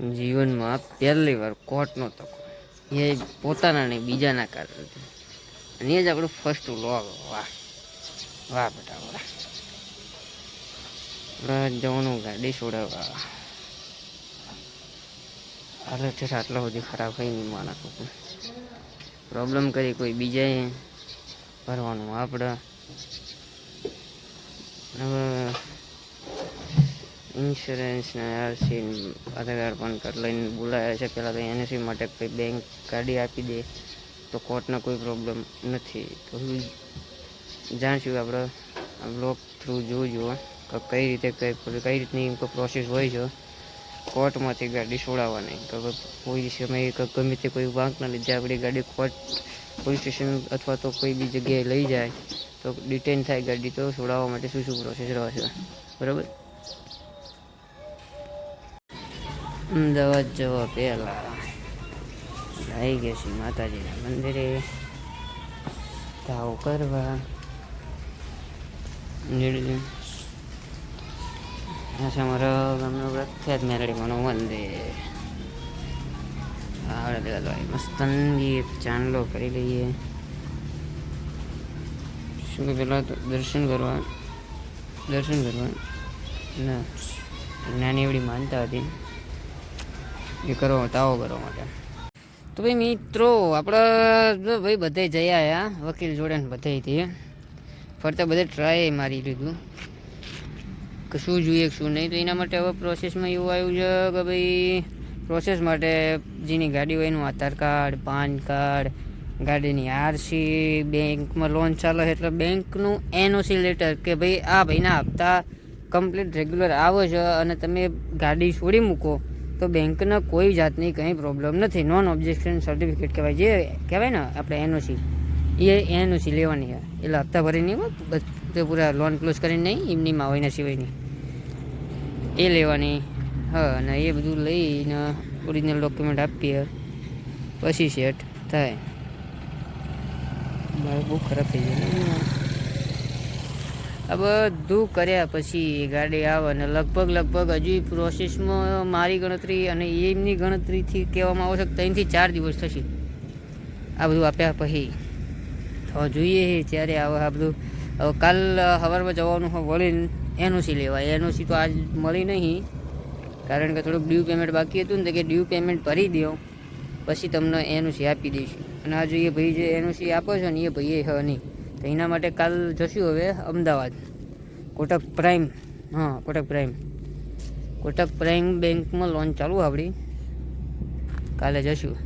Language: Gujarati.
જીવનમાં પહેલી વાર કોર્ટનો તકો એ પોતાના નહીં બીજાના કારણે અને એ જ આપણું ફર્સ્ટ વ્લોગ વાહ. વાહ બેટા, વાહ. આપણે જવાનું ગાડી છોડાવવા. હાલત છે આટલા સુધી ખરાબ થઈ નહીં માણસ પ્રોબ્લેમ કરી કોઈ બીજાએ ભરવાનું આપણે હવે ઇન્સ્યોરન્સ ને RC Aadhaar card, PAN card લઈને બોલાયા છે. પહેલાં તો એનએસી માટે કોઈ બેંક ગાડી આપી દે, તો કોર્ટનો કોઈ પ્રોબ્લેમ નથી. તો હું જાણશું આપણે બ્લોક થ્રુ જોજો, કે કઈ રીતે કઈ કઈ રીતની પ્રોસેસ હોય છે. કોર્ટમાંથી ગાડી છોડાવવાની. કે કોઈ સમયે ગમે તે કોઈ વાંકના લીધે આપણી ગાડી કોર્ટ, પોલીસ સ્ટેશન અથવા તો કોઈ બી જગ્યાએ લઈ જાય, તો ડિટેન થાય ગાડી, તો છોડાવવા માટે શું શું પ્રોસેસ રહેશે. બરાબર? અમદાવાદ જવા પહેલા. આવી ગયા છીએ માતાજીના મંદિરે. તાવ કરવા. આ છે અમારા ગામનું પ્રખ્યાત મેરડીમાંનું મંદિર. આવડે પેલા મસ્તનગી એક ચાંદલો કરી લઈએ. શું કે પેલા તો દર્શન કરવા દર્શન કરવા ના, નાની એવડી માનતા હતી. એ કરવા તાવો કરવા માટે. તો ભાઈ મિત્રો, આપણે ભાઈ બધે જઈ આવ્યા વકીલ જોડે બધેથી. ફરતા બધે ટ્રાય મારી લીધું. કે શું જોઈએ, શું નહીં, તો એના માટે હવે પ્રોસેસમાં એવું આવ્યું છે કે ભાઈ પ્રોસેસ માટે જેની ગાડી હોય એનું આધાર કાર્ડ, પાન કાર્ડ, ગાડીની આરસી બેંકમાં લોન ચાલે એટલે બેંકનું એનઓસી લેટર કે ભાઈ, આ ભાઈના હપ્તા કમ્પ્લીટ રેગ્યુલર આવે છે અને તમે ગાડી છોડી મૂકો. તો બેંકના કોઈ જાતની કંઈ પ્રોબ્લેમ નથી. નોન ઓબ્જેક્શન સર્ટિફિકેટ કહેવાય જે કહેવાય ને આપણે એનઓસી એ એનઓસી લેવાની છે. એટલે હપ્તા ભરીને તે હોય પૂરા લોન ક્લોઝ કરીને નહીં એમનીમાં હોય ને સિવાયની. એ લેવાની. હા, અને એ બધું લઈને ઓરિજિનલ ડોક્યુમેન્ટ આપીએ. પછી સેટ થાય. બહુ ખરાબ થઈ જાય આ બધું કર્યા પછી ગાડી આવે અને લગભગ લગભગ હજુ પ્રોસેસમાં મારી ગણતરી અને એમની ગણતરીથી કહેવામાં આવે છે ત્રણથી ચાર દિવસ થશે. આ બધું આપ્યા પછી હવે જોઈએ ત્યારે આવે આ બધું. હવે કાલ સવારમાં જવાનું હોય વળીને એનઓસી લેવાય. એનઓસી તો આજ મળી નહીં. કારણ કે થોડુંક ડ્યુ પેમેન્ટ બાકી હતું ને, તો કે ડ્યુ પેમેન્ટ ભરી દો. પછી તમને એનઓસી આપી દઈશું. અને આ જોઈએ ભાઈ જે એનઓસી આપો છો ને, એ ભાઈએ નહીં. તો એના માટે કાલ જશું હવે અમદાવાદ. કોટક પ્રાઇમ. હા, કોટક પ્રાઇમ. કોટક પ્રાઇમ બેંકમાં લોન ચાલુ આપણી. કાલે જશું.